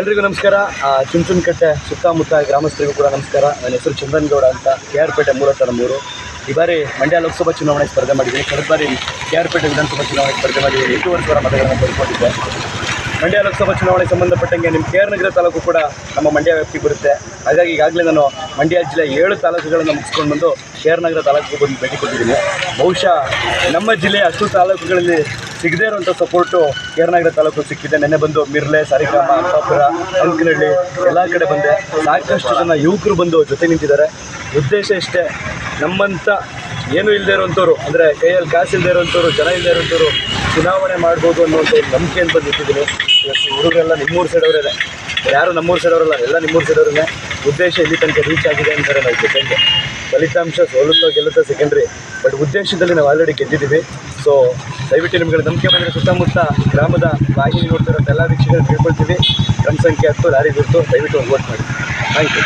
ಎಲ್ರಿಗೂ ನಮಸ್ಕಾರ. ಚುಂಚುನಕಟ್ಟೆ ಸುತ್ತಮುತ್ತ ಗ್ರಾಮಸ್ಥರಿಗೂ ಕೂಡ ನಮಸ್ಕಾರ. ನನ್ನ ಹೆಸರು ಚಂದ್ರನ್ಗೌಡ ಗೌಡ ಅಂತ ಕೆ ಆರ್ ಪೇಟೆ ಮೂಲತಃ ಮೂರು ಈ ಬಾರಿ ಮಂಡ್ಯ ಲೋಕಸಭಾ ಚುನಾವಣೆ ಸ್ಪರ್ಧೆ ಮಾಡಿದ್ದೀನಿ. ಕಳೆದ ಬಾರಿ ಕೆ ಆರ್ ಪೇಟೆ ವಿಧಾನಸಭಾ ಚುನಾವಣೆ ಸ್ಪರ್ಧೆ ಮಾಡಿದ್ದೀನಿ. ಎಂಟೂವರೆ ಸಾವಿರ ಮತಗಳನ್ನು ಪಡ್ಕೊಂಡಿದ್ದೆ ಮಂಡ್ಯ ಲೋಕಸಭಾ ಚುನಾವಣೆ ಸಂಬಂಧಪಟ್ಟಂಗೆ ನಿಮ್ಮ ಕೆ ಆರ್ ನಗರ ತಾಲೂಕು ಕೂಡ ನಮ್ಮ ಮಂಡ್ಯ ವ್ಯಾಪ್ತಿ ಬರುತ್ತೆ. ಹಾಗಾಗಿ ಈಗಾಗಲೇ ನಾನು ಮಂಡ್ಯ ಜಿಲ್ಲೆ ಏಳು ತಾಲೂಕುಗಳನ್ನು ಮುಗಿಸ್ಕೊಂಡು ಬಂದು ಕೆ ಆರ್ ನಗರ ತಾಲೂಕಿಗೆ ಬಂದು ಭೇಟಿ ಕೊಟ್ಟಿದ್ದೀನಿ. ಬಹುಶಃ ನಮ್ಮ ಜಿಲ್ಲೆಯ ಅಷ್ಟು ತಾಲೂಕುಗಳಲ್ಲಿ ಸಿಗದೇ ಇರುವಂಥ ಸಪೋರ್ಟು ಕೆ ಆರ್ ನಗರ ತಾಲೂಕು ಸಿಕ್ಕಿದೆ. ನೆನ್ನೆ ಬಂದು ಮಿರ್ಲೆ ಸಾರಿಗ್ರಾಮ ಅಂಕಾಪುರ ಅಂಕನಹಳ್ಳಿ ಎಲ್ಲ ಕಡೆ ಬಂದೆ. ಸಾಕಷ್ಟು ಜನ ಯುವಕರು ಬಂದು ಜೊತೆ ನಿಂತಿದ್ದಾರೆ. ಉದ್ದೇಶ ಇಷ್ಟೇ, ನಮ್ಮಂಥ ಏನೂ ಇಲ್ಲದೆ ಇರುವಂಥವ್ರು, ಅಂದರೆ ಕೈಯಲ್ಲಿ ಕಾಸು ಇಲ್ಲದೆ ಇರುವಂಥವ್ರು, ಜನ ಇಲ್ಲದೆ ಇರುವಂಥವ್ರು ಚುನಾವಣೆ ಮಾಡ್ಬೋದು ಅನ್ನೋ ಒಂದು ನಂಬಿಕೆಯನ್ನು ಬಂದು ಹುಡುಗರೆಲ್ಲ ನಿಮ್ಮೂರು ಸೈಡವರೇ ಯಾರು ನಮ್ಮೂರು ಸೈಡವರಲ್ಲ, ಎಲ್ಲ ನಿಮ್ಮೂರು ಸೈಡವ್ರನ್ನೇ. ಉದ್ದೇಶ ಇಲ್ಲಿ ತನಕ ರೀಚ್ ಆಗಿದೆ ಅಂತಾರೆ ನಾವು ಜೊತೆಗೆ. ಫಲಿತಾಂಶ ಸೋಲುತ್ತೋ ಗೆಲ್ಲುತ್ತೋ ಸೆಕೆಂಡ್ರಿ ಬಟ್ ಉದ್ದೇಶದಲ್ಲಿ ನಾವು ಆಲ್ರೆಡಿ ಗೆದ್ದಿದ್ದೀವಿ. ಸೊ ದಯವಿಟ್ಟು ನಿಮಗೆ ನಂಬಿಕೆ ಬಂದರೆ ಸುತ್ತಮುತ್ತ ಗ್ರಾಮದ ವಾಹಿನಿ ನೋಡ್ತಿರೋ ಎಲ್ಲ ವೀಕ್ಷಕರು ತಿಳ್ಕೊಳ್ತೀವಿ ಕ್ರಮ ಸಂಖ್ಯೆ ಹತ್ತು, ಲಾರಿ ಗುರುತು ದಯವಿಟ್ಟು ಒಂದು ವೋಟ್ ಮಾಡಿ. Thank you